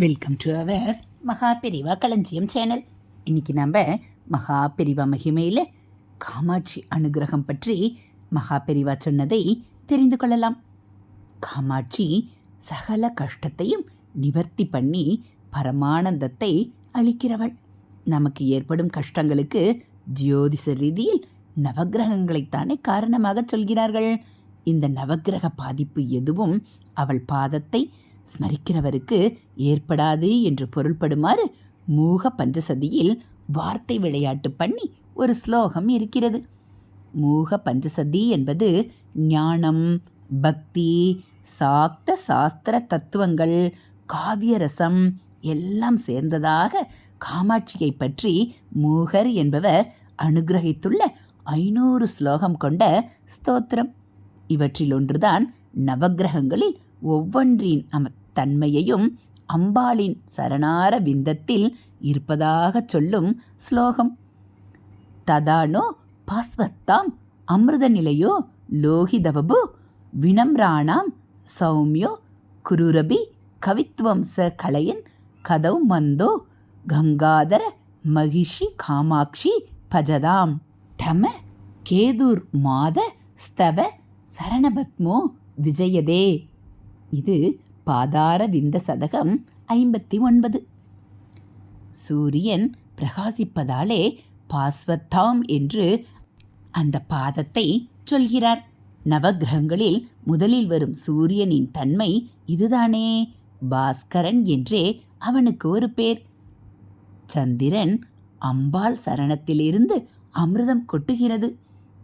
Welcome to our மகா பெரிவா களஞ்சியம் channel இன்னைக்கு நம்ம மகா பெரிவா மகிமையில் காமாட்சி அனுகிரகம் பற்றி மகா பெரிவா சொன்னதை தெரிந்து கொள்ளலாம். காமாட்சி சகல கஷ்டத்தையும் நிவர்த்தி பண்ணி பரமானந்தத்தை அளிக்கிறவள். நமக்கு ஏற்படும் கஷ்டங்களுக்கு ஜோதிஷ ரீதியில் நவகிரகங்களைத்தானே காரணமாக சொல்கிறார்கள். இந்த நவகிரக பாதிப்பு எதுவும் அவள் பாதத்தை ஸ்மரிக்கிறவருக்கு ஏற்படாது என்று பொருள்படுமாறு மூக பஞ்சசதியில் வார்த்தை விளையாட்டு பண்ணி ஒரு ஸ்லோகம் இருக்கிறது. மூக பஞ்சசதி என்பது ஞானம் பக்தி சாக்த சாஸ்திர தத்துவங்கள் காவியரசம் எல்லாம் சேர்ந்ததாக காமாட்சியை பற்றி மூகர் என்பவர் அனுகிரகித்துள்ள ஐநூறு ஸ்லோகம் கொண்ட ஸ்தோத்திரம். இவற்றில் ஒன்றுதான் நவக்கிரகங்களில் ஒவ்வொன்றின் அம தன்மையையும் அம்பாளின் சரணார விந்தத்தில் இருப்பதாகச் சொல்லும் ஸ்லோகம். ததானோ பாஸ்வத்தாம் அமிர்த நிலையோ லோகிதவபு வினம்ராணாம் சௌமியோ குருரபி கவித்வம்ச ச கலையன் மந்தோ கங்காதர மகிஷி காமாட்சி பஜதாம். தம கேதுர் மாத ஸ்தவ சரணபத்மோ விஜயதே. இது பாதார விந்த சதகம் ஐம்பத்தி ஒன்பது. சூரியன் பிரகாசிப்பதாலே பாஸ்வத்தாம் என்று அந்த பாதத்தை சொல்கிறார். நவக்கிரகங்களில் முதலில் வரும் சூரியனின் தன்மை இதுதானே. பாஸ்கரன் என்றே அவனுக்கு ஒரு பேர். சந்திரன் அம்பாள் சரணத்திலிருந்து அமிர்தம் கொட்டுகிறது.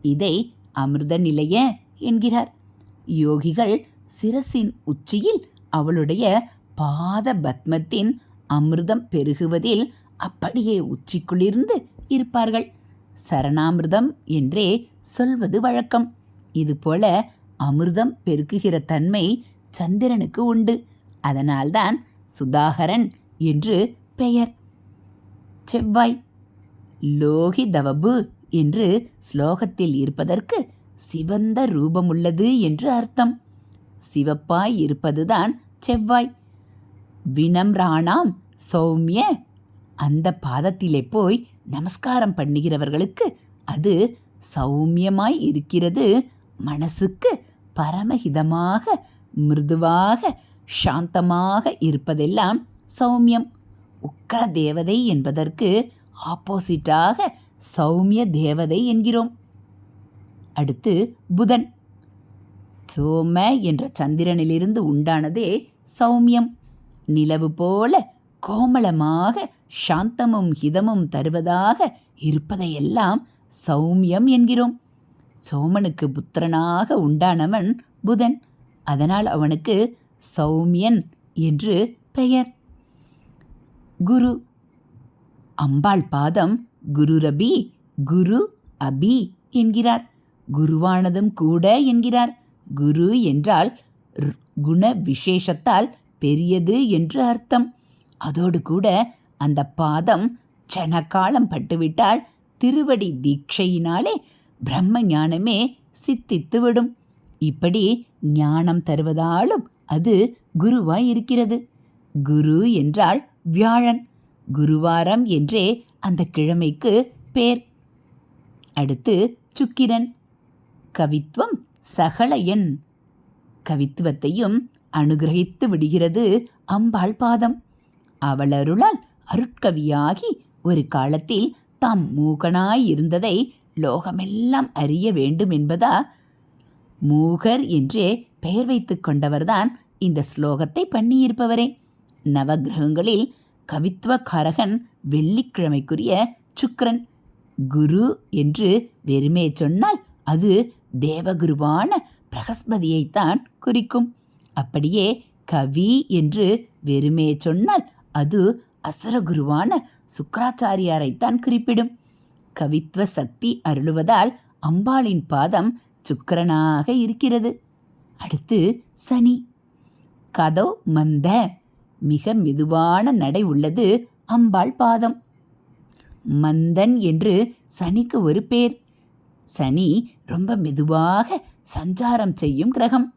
இதை அமிர்த நிலைய என்கிறார். யோகிகள் சிரசின் உச்சியில் அவளுடைய பாத பத்மத்தின் அமிர்தம் பெருகுவதில் அப்படியே உச்சிக்குளிர்ந்து இருப்பார்கள். சரணாமிர்தம் என்றே சொல்வது வழக்கம். இதுபோல அமிர்தம் பெருக்குகிற தன்மை சந்திரனுக்கு உண்டு. அதனால்தான் சுதாகரன் என்று பெயர். செவ்வாய். லோகிதவபு என்று ஸ்லோகத்தில் இருப்பதற்கு சிவந்த ரூபமுள்ளது என்று அர்த்தம். சிவப்பாய் இருப்பதுதான் செவ்வாய். வினம்ராணாம் சௌமிய அந்த பாதத்திலே போய் நமஸ்காரம் பண்ணுகிறவர்களுக்கு அது சௌமியமாய் இருக்கிறது. மனசுக்கு பரமஹிதமாக மிருதுவாக சாந்தமாக இருப்பதெல்லாம் சௌமியம். உக்கர தேவதை என்பதற்கு ஆப்போசிட்டாக சௌமிய தேவதை என்கிறோம். அடுத்து புதன். சோம என்ற சந்திரனிலிருந்து உண்டானதே சௌமியம். நிலவு போல கோமளமாக சாந்தமும் ஹிதமும் தருவதாக இருப்பதையெல்லாம் சௌமியம் என்கிறோம். சோமனுக்கு புத்திரனாக உண்டானவன் புதன். அதனால் அவனுக்கு சௌமியன் என்று பெயர். குரு. அம்பாள் பாதம் குருரபி குரு அபி என்கிறார். குருவானதும் கூட என்கிறார். குரு என்றால் குண விசேஷத்தால் பெரியது என்று அர்த்தம். அதோடு கூட அந்த பாதம் சனக்காலம் பட்டுவிட்டால் திருவடி தீட்சையினாலே பிரம்ம ஞானமே சித்தித்துவிடும். இப்படி ஞானம் தருவதாலும் அது குருவாய் இருக்கிறது குரு என்றால் வியாழன். குருவாரம் என்றே அந்த கிழமைக்கு பேர். அடுத்து சுக்கிரன். சகல சகலயன் கவித்துவத்தையும் அனுகிரகித்து விடுகிறது அம்பாள் பாதம். அவள் அருளால் அருட்கவியாகி ஒரு காலத்தில் தாம் மூகனாய் இருந்ததை லோகமெல்லாம் அறிய வேண்டும் என்பதா? மூகர் என்றே பெயர் வைத்துக் கொண்டவர்தான் இந்த ஸ்லோகத்தை பண்ணியிருப்பவரே. நவக்கிரகங்களில் கவித்துவக்காரகன் வெள்ளிக்கிழமைக்குரிய சுக்ரன் குரு என்று வெறுமே சொன்னால் அது தேவகுருவான பிரகஸ்பதியைத்தான் குறிக்கும். அப்படியே கவி என்று வெறுமே சொன்னால் அது அசுரகுருவான சுக்கராச்சாரியாரைத்தான் குறிப்பிடும். கவித்துவ சக்தி அருளுவதால் அம்பாளின் பாதம் சுக்கரனாக இருக்கிறது. அடுத்து சனி. கதோ மந்த. மிக மெதுவான நடை உள்ளது அம்பாள் பாதம். மந்தன் என்று சனிக்கு ஒரு பேர். சனி ரொம்ப மெதுவாக சஞ்சாரம் செய்யும் கிரகம்.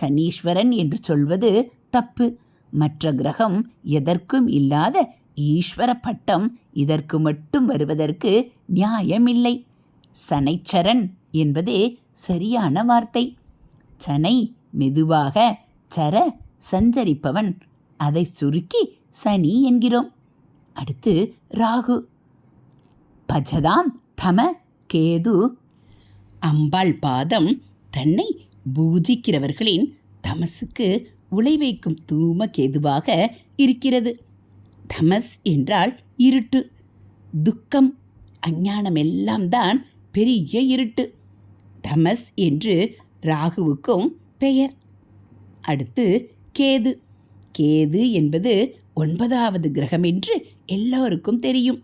சனீஸ்வரன் என்று சொல்வது தப்பு. மற்ற கிரகம் எதற்கும் இல்லாத ஈஸ்வர பட்டம் இதற்கு மட்டும் வருவதற்கு நியாயமில்லை. சனைச்சரன் என்பதே சரியான வார்த்தை. சனை மெதுவாக சர சஞ்சரிப்பவன். அதை சுருக்கி சனி என்கிறோம். அடுத்து ராகு. பஜதாம் தம கேது அம்பாள் பாதம் தன்னை பூஜிக்கிறவர்களின் தமசுக்கு உலை வைக்கும் தூம கேதுவாக இருக்கிறது? தமஸ் என்றால் இருட்டு. துக்கம் அஞ்ஞானம் எல்லாம் தான் பெரிய இருட்டு. தமஸ் என்று ராகுவுக்கும் பெயர். அடுத்து கேது. கேது என்பது ஒன்பதாவது கிரகம் என்று எல்லோருக்கும் தெரியும்.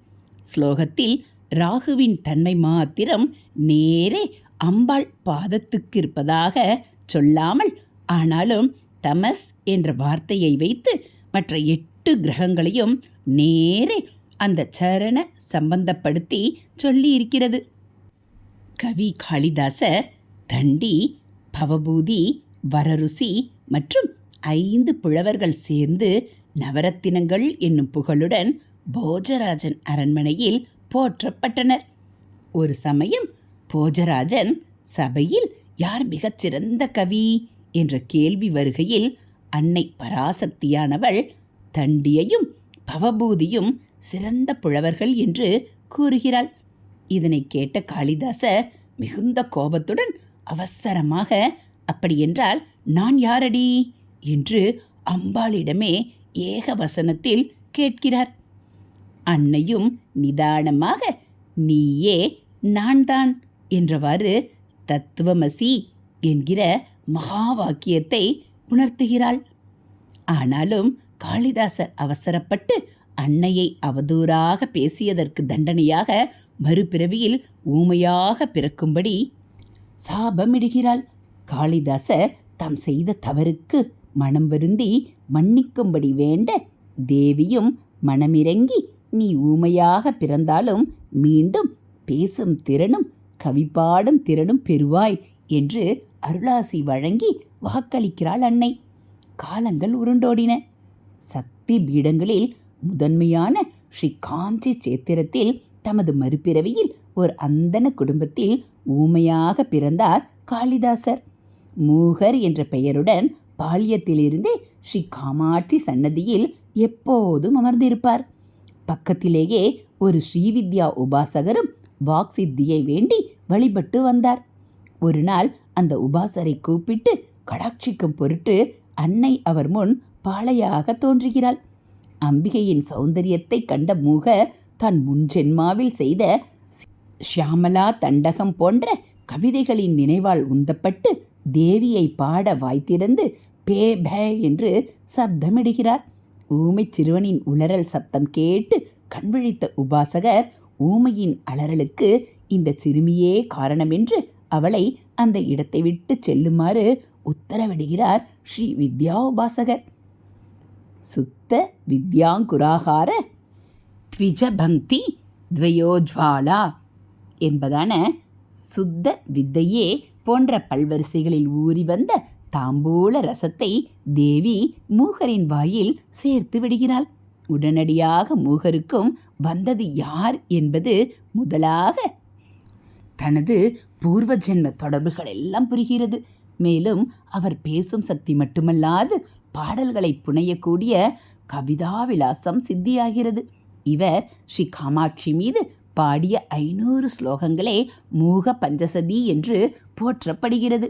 ஸ்லோகத்தில் ராகுவின் தன்மை மாத்திரம் நேரே அம்பாள் பாதத்துக்கு இருப்பதாக சொல்லாமல் ஆனாலும் தமஸ் என்ற வார்த்தையை வைத்து மற்ற எட்டு கிரகங்களையும் நேரே அந்த சரண சம்பந்தப்படுத்தி சொல்லி இருக்கிறது கவி காளிதாசர் தண்டி பவபூதி வரருசி மற்றும் ஐந்து புலவர்கள் சேர்ந்து நவரத்தினங்கள் என்னும் புகழுடன் போஜராஜன் அரண்மனையில் போற்றப்பட்டனர். ஒரு சமயம் போஜராஜன் சபையில் யார் மிகச்சிறந்த கவி? என்ற கேள்வி வருகையில் அன்னை பராசக்தியானவள் தண்டியையும் பவபூதியும் சிறந்த புலவர்கள் என்று கூறுகிறாள். இதனை கேட்ட காளிதாசர் மிகுந்த கோபத்துடன் அவசரமாக அப்படியென்றால் நான் யாரடி என்று அம்பாளிடமே ஏக வசனத்தில் கேட்கிறார். அன்னையும் நிதானமாக நீயே நான்தான். என்றவாறு தத்துவமசி என்கிற மகா வாக்கியத்தை உணர்த்துகிறாள். ஆனாலும் காளிதாசர் அவசரப்பட்டு அன்னையை அவதூறாக பேசியதற்கு தண்டனையாக மறுபிறவியில் ஊமையாக பிறக்கும்படி சாபமிடுகிறாள். காளிதாசர் தாம் செய்த தவறுக்கு மனம் வருந்தி மன்னிக்கும்படி வேண்ட தேவியும் மனமிறங்கி நீ ஊமையாக பிறந்தாலும் மீண்டும் பேசும் திறனும் கவிப்பாடும் திறனும் பெறுவாய் என்று அருளாசி வழங்கி வாக்களிக்கிறாள் அன்னை. காலங்கள் உருண்டோடின. சக்தி பீடங்களில் முதன்மையான ஸ்ரீ காஞ்சி சேத்திரத்தில் தமது மறுபிறவியில் ஒரு அந்தன குடும்பத்தில் ஊமையாக பிறந்தார் காளிதாசர். மூகர் என்ற பெயருடன் பால்யத்திலிருந்தே ஸ்ரீ காமாட்சி சன்னதியில் எப்போதும் அமர்ந்திருப்பார். பக்கத்திலேயே ஒரு ஸ்ரீவித்யா உபாசகரும் வாக்சித்தியை வேண்டி வழிபட்டு வந்தார். ஒரு நாள் அந்த உபாசரை கூப்பிட்டு கடாட்சிக்கும் பொருட்டு அன்னை அவர் முன் பாளையாக தோன்றுகிறாள். அம்பிகையின் சௌந்தரியத்தை கண்ட மூகர் தான் முன்ஜென்மாவில் செய்த ஷியாமலா தண்டகம் போன்ற கவிதைகளின் நினைவால் உந்தப்பட்டு தேவியை பாட வாய்த்திருந்து பே பே என்று சப்தமிடுகிறார். ஊமைச் சிறுவனின் உளறல் சப்தம் கேட்டு கண்விழித்த உபாசகர் ஊமையின் அலறலுக்கு இந்த சிறுமியே காரணமென்று அவளை அந்த இடத்தை விட்டு செல்லுமாறு உத்தரவிடுகிறார் ஸ்ரீ வித்யா உபாசகர் சுத்த வித்யாங்குராகார த்விஜபங்கி துவயோஜ்வாலா என்பதான சுத்த வித்தையே போன்ற பல்வரிசைகளில் ஊறி வந்த தாம்பூல ரசத்தை தேவி மூகரின் வாயில் சேர்த்து விடுகிறாள். உடனடியாக மூகருக்கும் வந்தது யார் என்பது முதலாக தனது பூர்வ ஜென்ம தொடர்புகள் எல்லாம் புரிகிறது. மேலும் அவர் பேசும் சக்தி மட்டுமல்லாது பாடல்களை புனையக்கூடிய கவிதா விலாசம் சித்தியாகிறது. இவர் ஸ்ரீ காமாட்சி மீது பாடிய ஐநூறு ஸ்லோகங்களே மூக பஞ்சசதி என்று போற்றப்படுகிறது.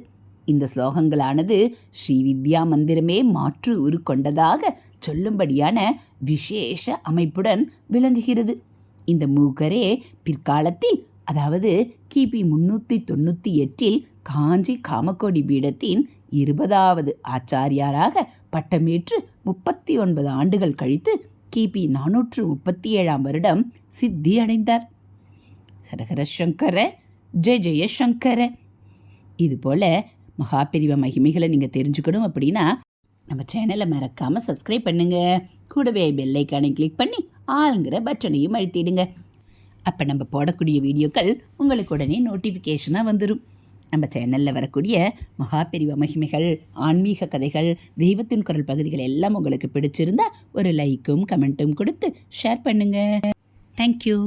இந்த ஸ்லோகங்களானது ஸ்ரீ வித்யா மந்திரமே மாற்று உருக்கொண்டதாக சொல்லும்படியான விசேஷ அமைப்புடன் விளங்குகிறது. இந்த மூகரே பிற்காலத்தில் அதாவது கிபி முன்னூற்றி தொண்ணூற்றி எட்டில் காஞ்சி காமக்கோடி பீடத்தின் இருபதாவது ஆச்சாரியாராக பட்டமேற்று முப்பத்தி ஒன்பது ஆண்டுகள் கழித்து கிபி நானூற்று முப்பத்தி ஏழாம் வருடம் சித்தி அடைந்தார். ஹரஹர சங்கர ஜெய ஜெய சங்கர. இதுபோல் மகாபிரிவ மகிமைகளை நீங்கள் தெரிஞ்சுக்கணும் அப்படின்னா நம்ம சேனலை மறக்காமல் சப்ஸ்கிரைப் பண்ணுங்கள் கூடவே பெல்லைக்கானை கிளிக் பண்ணி ஆளுங்கிற பட்டனையும் அழுத்திடுங்க. அப்போ நம்ம போடக்கூடிய வீடியோக்கள் உங்களுக்கு உடனே நோட்டிஃபிகேஷனாக வந்துடும் நம்ம சேனலில் வரக்கூடிய மகாபெரிவ மகிமைகள் ஆன்மீக கதைகள் தெய்வத்தின் குரல் பகுதிகள் எல்லாம் உங்களுக்கு பிடிச்சிருந்தா ஒரு லைக்கும் கமெண்ட்டும் கொடுத்து ஷேர் பண்ணுங்கள் தேங்க்யூ